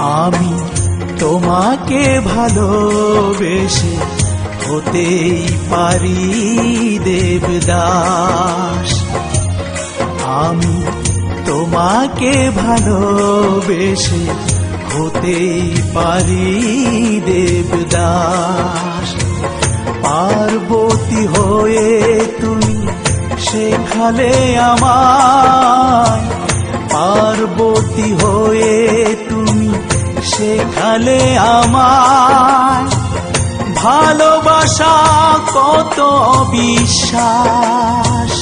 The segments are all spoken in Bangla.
আমি তোমাকে ভালোবেসে হতেই পারি, দেবদাস। আমি তোমাকে ভালোবেসে হতেই পারি, দেবদাস। পার্বতী হয়ে তুমি শেখালে আমায়। পার্বতী হয়ে শেখালে আমার ভালোবাসা কত বিশ্বাস।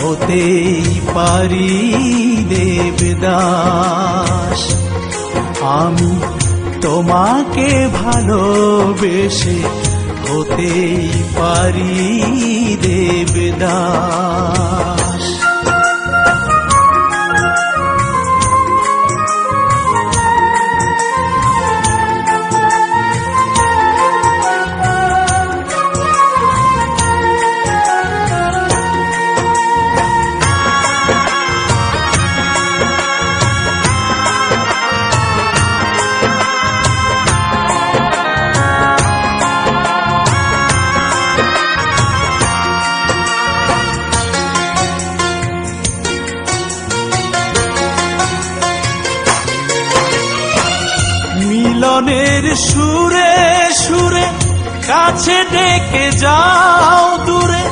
হতেই পারি দেবদাস আমি তোমাকে ভালোবেসে হতেই পারি দেবদাস। মিলনের সুরে সুরে কাছে ডেকে যাও দূরে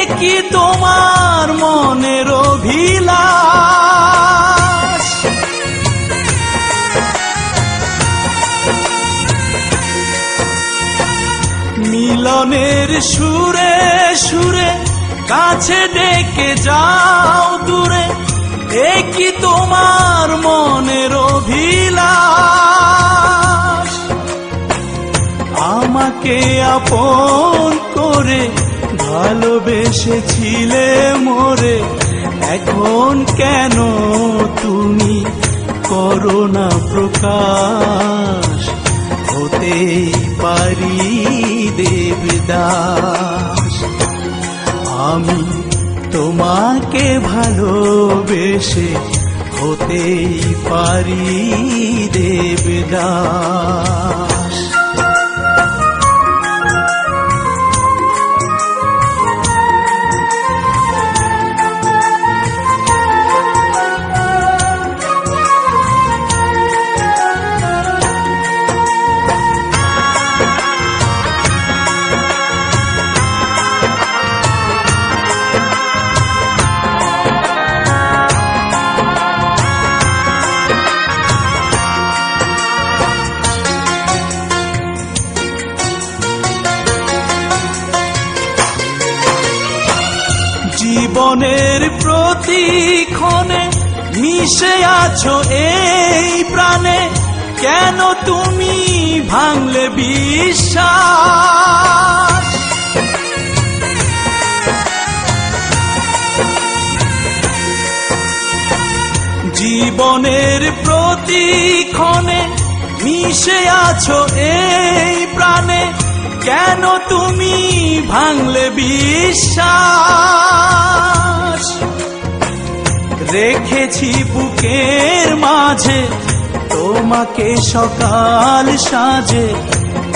একই তোমার মনের অভিলাষ? মিলনের সুরে সুরে কাছে ডেকে যাও দূরে একই তোমার মনের অভিলাষ? আমাকে আপন করে ভালোবেসেছিলে মোরে। এখন কেন তুমি করোনা প্রকাশ হতেই পারি দেবদাস। আমি তোমাকে ভালোবেসে হতেই পারি দেবদাস। জীবনের প্রতিক্ষণে মিশে আছো এই প্রাণে, কেন তুমি ভাঙলে বিশ্বাস? জীবনের প্রতিক্ষণে মিশে আছো এই প্রাণে কেন তুমি ভাঙলে বিশ্বাস? রেখেছি বুকের মাঝে, তোমাকে সকাল সাজে।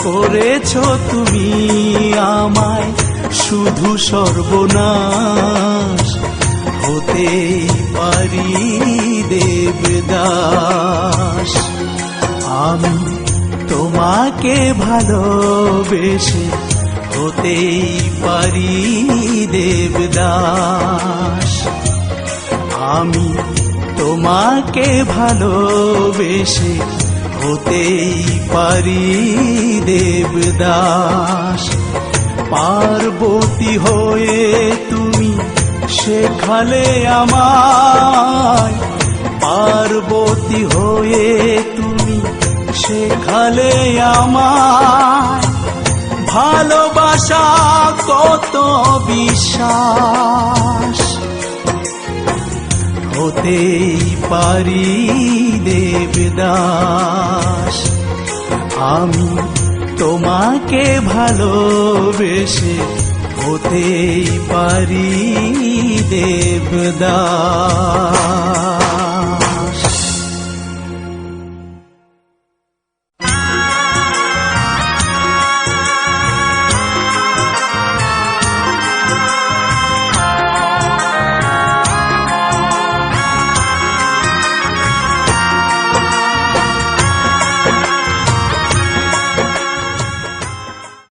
করেছ তুমি আমায় শুধু সর্বনাশ। হতে পারি দেবদাস। আমি তোমাকে ভালোবেসে হতেই পারি দেবদাস। আমি তোমাকে ভালোবেসে হতেই পারি দেবদাস। পার্বতী হয়ে তুমি শেখালে আমায়। পার্বতী হয়ে শেখালে আমায়। ভালোবাসা কত বিশ্বাস। হতেই পারি দেবদাস। আমি তোমাকে ভালোবেসে হতেই পারি দেবদাস।